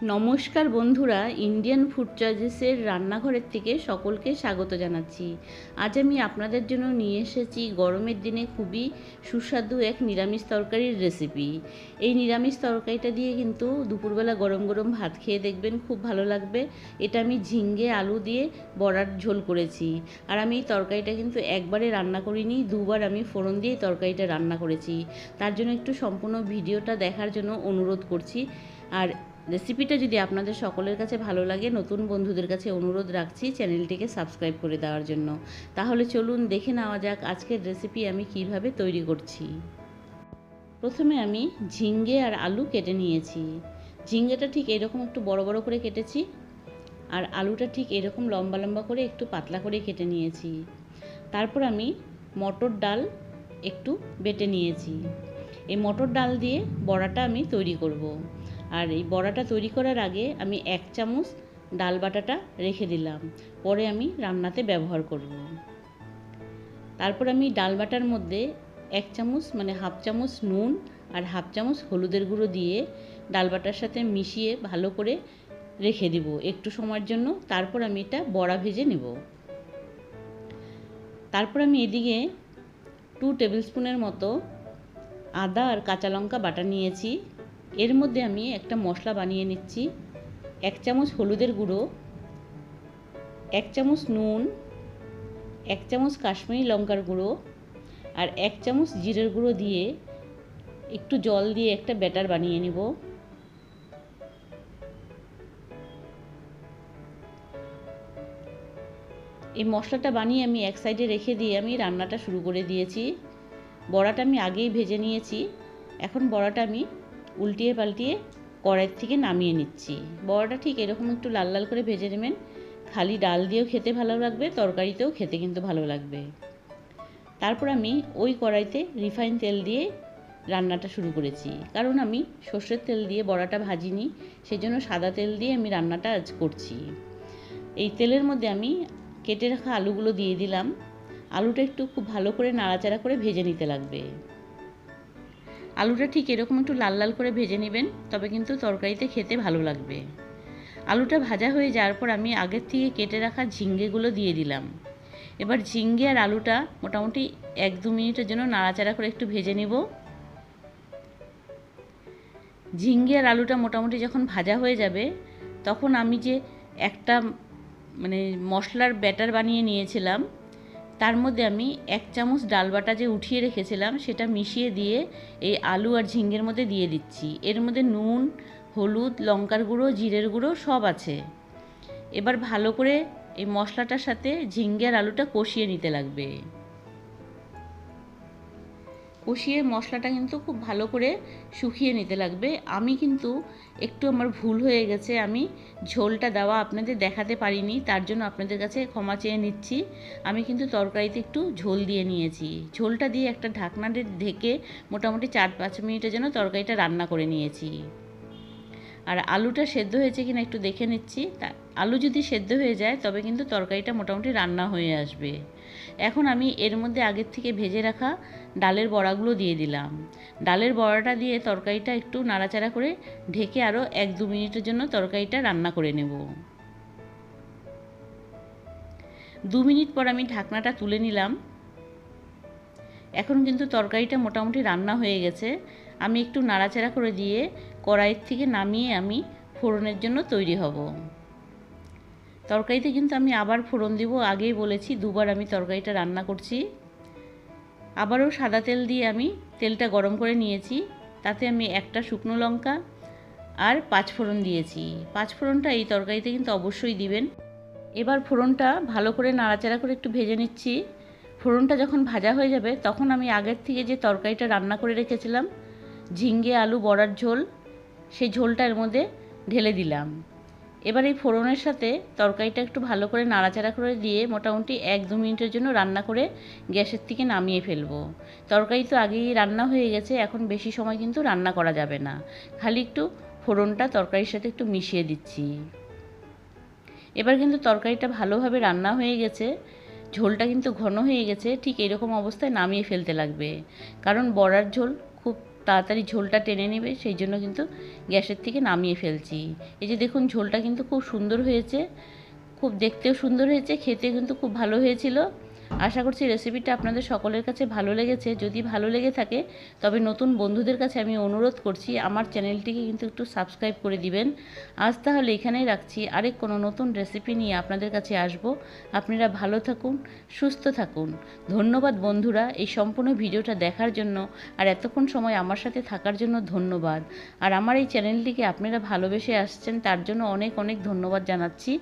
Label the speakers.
Speaker 1: নমস্কার বন্ধুরা Indian food চয়েসেসের রান্নাঘরের থেকে সকলকে স্বাগত জানাচ্ছি। আজ আমি আপনাদের জন্য নিয়ে এসেছি গরমের দিনে খুবই সুস্বাদু এক নিরামিষ তরকারির রেসিপি এই নিরামিষ তরকারিটা দিয়ে কিন্তু দুপুরবেলা গরম গরম ভাত খেয়ে দেখবেন খুব ভালো লাগবে। এটা আমি ঝিঙ্গে আলু দিয়ে বড়ার ঝোল করেছি। আর আমি এই তরকারিটা কিন্তু একবারে রান্না করিনি, দুবার আমি ফোড়ন দিয়ে তরকারিটা রান্না করেছি। তার জন্য একটু সম্পূর্ণ ভিডিওটা দেখার জন্য অনুরোধ করছি। আর রেসিপিটা যদি আপনাদের সকলের কাছে ভালো লাগে, নতুন বন্ধুদের কাছে অনুরোধ রাখছি চ্যানেলটিকে সাবস্ক্রাইব করে দেওয়ার জন্য। তাহলে চলুন দেখে নেওয়া যাক আজকের রেসিপি আমি কীভাবে তৈরি করছি। প্রথমে আমি ঝিঙ্গে আর আলু কেটে নিয়েছি। ঝিঙ্গেটা ঠিক এরকম একটু বড় বড় করে কেটেছি আর আলুটা ঠিক এরকম লম্বা লম্বা করে একটু পাতলা করে কেটে নিয়েছি। তারপর আমি মটর ডাল একটু বেটে নিয়েছি। এই মটর ডাল দিয়ে বড়াটা আমি তৈরি করব। আর এই বড়াটা তৈরি করার আগে আমি এক চামচ ডাল বাটাটা রেখে দিলাম। পরে আমি রান্নাতে ব্যবহার করব। তারপর আমি ডাল বাটার মধ্যে এক চামচ মানে হাফ চামচ নুন আর হাফ চামচ হলুদের গুঁড়ো দিয়ে ডাল বাটার সাথে মিশিয়ে ভালো করে রেখে দিব একটু সময়ের জন্য। তারপর আমি এটা বড়া ভেজে নেব। তারপর আমি এদিকে টু টেবিল স্পুনের মতো আদা আর কাঁচা লঙ্কা বাটা নিয়েছি। এর মধ্যে আমি একটা মশলা বানিয়ে নিচ্ছি, এক চামচ হলুদের গুঁড়ো, এক চামচ নুন, এক চামচ কাশ্মীরি লঙ্কার গুঁড়ো আর এক চামচ জিরের গুঁড়ো দিয়ে একটু জল দিয়ে একটা ব্যাটার বানিয়ে নেব। এই মশলাটা বানিয়ে আমি এক সাইডে রেখে দিয়ে আমি রান্নাটা শুরু করে দিয়েছি। বড়াটা আমি আগেই ভেজে নিয়েছি। এখন বড়াটা আমি উল্টিয়ে পাল্টিয়ে কড়াইয়ের থেকে নামিয়ে নিচ্ছি। বড়াটা ঠিক এরকম একটু লাল লাল করে ভেজে নেবেন। খালি ডাল দিয়েও খেতে ভালো লাগবে, তরকারিতেও খেতে কিন্তু ভালো লাগবে। তারপর আমি ওই কড়াইতে রিফাইন তেল দিয়ে রান্নাটা শুরু করেছি। কারণ আমি সর্ষের তেল দিয়ে বড়াটা ভাজিনি সেই জন্য সাদা তেল দিয়ে আমি রান্নাটা আজ করছি। এই তেলের মধ্যে আমি কেটে রাখা আলুগুলো দিয়ে দিলাম। আলুটা একটু খুব ভালো করে নাড়াচাড়া করে ভেজে নিতে লাগবে। আলুটা ঠিক এরকম একটু লাল লাল করে ভেজে নেবেন, তবে কিন্তু তরকারিতে খেতে ভালো লাগবে। আলুটা ভাজা হয়ে যাওয়ার পর আমি আগের থেকে কেটে রাখা ঝিঙ্গেগুলো দিয়ে দিলাম। এবার ঝিঙ্গে আর আলুটা মোটামুটি এক দু মিনিটের জন্য নাড়াচাড়া করে একটু ভেজে নেব। ঝিঙ্গে আর আলুটা মোটামুটি যখন ভাজা হয়ে যাবে, তখন আমি যে একটা মানে মশলার ব্যাটার বানিয়ে নিয়েছিলাম তার মধ্যে আমি এক চামচ ডাল বাটা যে উঠিয়ে রেখেছিলাম, সেটা মিশিয়ে দিয়ে এই আলু আর ঝিঙ্গের মধ্যে দিয়ে দিচ্ছি। এর মধ্যে নুন, হলুদ, লঙ্কার গুঁড়ো, জিরের গুঁড়ো সব আছে। এবার ভালো করে এই মশলাটার সাথে ঝিঙ্গে আর আলুটা কষিয়ে নিতে লাগবে। কষিয়ে মশলাটা কিন্তু খুব ভালো করে শুকিয়ে নিতে লাগবে। আমি কিন্তু একটু আমার ভুল হয়ে গেছে, আমি ঝোলটা দেওয়া আপনাদের দেখাতে পারিনি, তার জন্য আপনাদের কাছে ক্ষমা চেয়ে নিচ্ছি। আমি কিন্তু তরকারিতে একটু ঝোল দিয়ে নিয়েছি। ঝোলটা দিয়ে একটা ঢাকনা ঢেকে মোটামুটি চার পাঁচ মিনিটের জন্য তরকারিটা রান্না করে নিয়েছি। আর আলুটা সেদ্ধ হয়েছে কিনা একটু দেখে নিচ্ছি। তা আলু যদি সেদ্ধ হয়ে যায়, তবে কিন্তু তরকারিটা মোটামুটি রান্না হয়ে আসবে। এখন আমি এর মধ্যে আগের থেকে ভেজে রাখা ডালের বড়াগুলো দিয়ে দিলাম। ডালের বড়াটা দিয়ে তরকারিটা একটু নাড়াচাড়া করে ঢেকে আরও এক দু মিনিটের জন্য তরকারিটা রান্না করে নেব। দু মিনিট পর আমি ঢাকনাটা তুলে নিলাম। এখন কিন্তু তরকারিটা মোটামুটি রান্না হয়ে গেছে। আমি একটু নাড়াচাড়া করে দিয়ে কড়াইয়ের থেকে নামিয়ে আমি ফোড়নের জন্য তৈরি হব। তরকারিতে কিন্তু আমি আবার ফোড়ন দিব। আগেই বলেছি, দুবার আমি তরকারিটা রান্না করছি। আবারও সাদা তেল দিয়ে আমি তেলটা গরম করে নিয়েছি। তাতে আমি একটা শুকনো লঙ্কা আর পাঁচ ফোড়ন দিয়েছি। পাঁচ ফোড়নটা এই তরকারিতে কিন্তু অবশ্যই দিবেন। এবার ফোড়নটা ভালো করে নাড়াচাড়া করে একটু ভেজে নিচ্ছি। ফোড়নটা যখন ভাজা হয়ে যাবে, তখন আমি আগের থেকে যে তরকারিটা রান্না করে রেখেছিলাম ঝিঙ্গে আলু, বড়ার ঝোল, সেই ঝোলটা এর মধ্যে ঢেলে দিলাম। এবার এই ফোড়নের সাথে তরকারিটা একটু ভালো করে নাড়াচাড়া করে দিয়ে মোটামুটি এক দু মিনিটের জন্য রান্না করে গ্যাসের থেকে নামিয়ে ফেলব। তরকারি তো আগেই রান্না হয়ে গেছে, এখন বেশি সময় কিন্তু রান্না করা যাবে না। খালি একটু ফোড়নটা তরকারির সাথে একটু মিশিয়ে দিচ্ছি। এবার কিন্তু তরকারিটা ভালোভাবে রান্না হয়ে গেছে। ঝোলটা কিন্তু ঘন হয়ে গেছে, ঠিক এরকম অবস্থায় নামিয়ে ফেলতে লাগবে। কারণ বড়ার ঝোল তাড়াতাড়ি ঝোলটা টেনে নেবে, সেই জন্য কিন্তু গ্যাসের থেকে নামিয়ে ফেলছি। এই যে দেখুন, ঝোলটা কিন্তু খুব সুন্দর হয়েছে। খুব দেখতেও সুন্দর হয়েছে, খেতে কিন্তু খুব ভালো হয়েছিল। আশা করছি রেসিপিটা আপনাদের সকলের কাছে ভালো লেগেছে। যদি ভালো লেগে থাকে, তবে নতুন বন্ধুদের কাছে আমি অনুরোধ করছি, আমার চ্যানেলটিকে কিন্তু একটু সাবস্ক্রাইব করে দিবেন। আজ তাহলে এখানেই রাখছি। আরেক কোনো নতুন রেসিপি নিয়ে আপনাদের কাছে আসব। আপনারা ভালো থাকুন, সুস্থ থাকুন। ধন্যবাদ বন্ধুরা এই সম্পূর্ণ ভিডিওটা দেখার জন্য, আর এতক্ষণ সময় আমার সাথে থাকার জন্য ধন্যবাদ। আর আমার এই চ্যানেলটিকে আপনারা ভালোবেসে আসছেন, তার জন্য অনেক অনেক ধন্যবাদ জানাচ্ছি।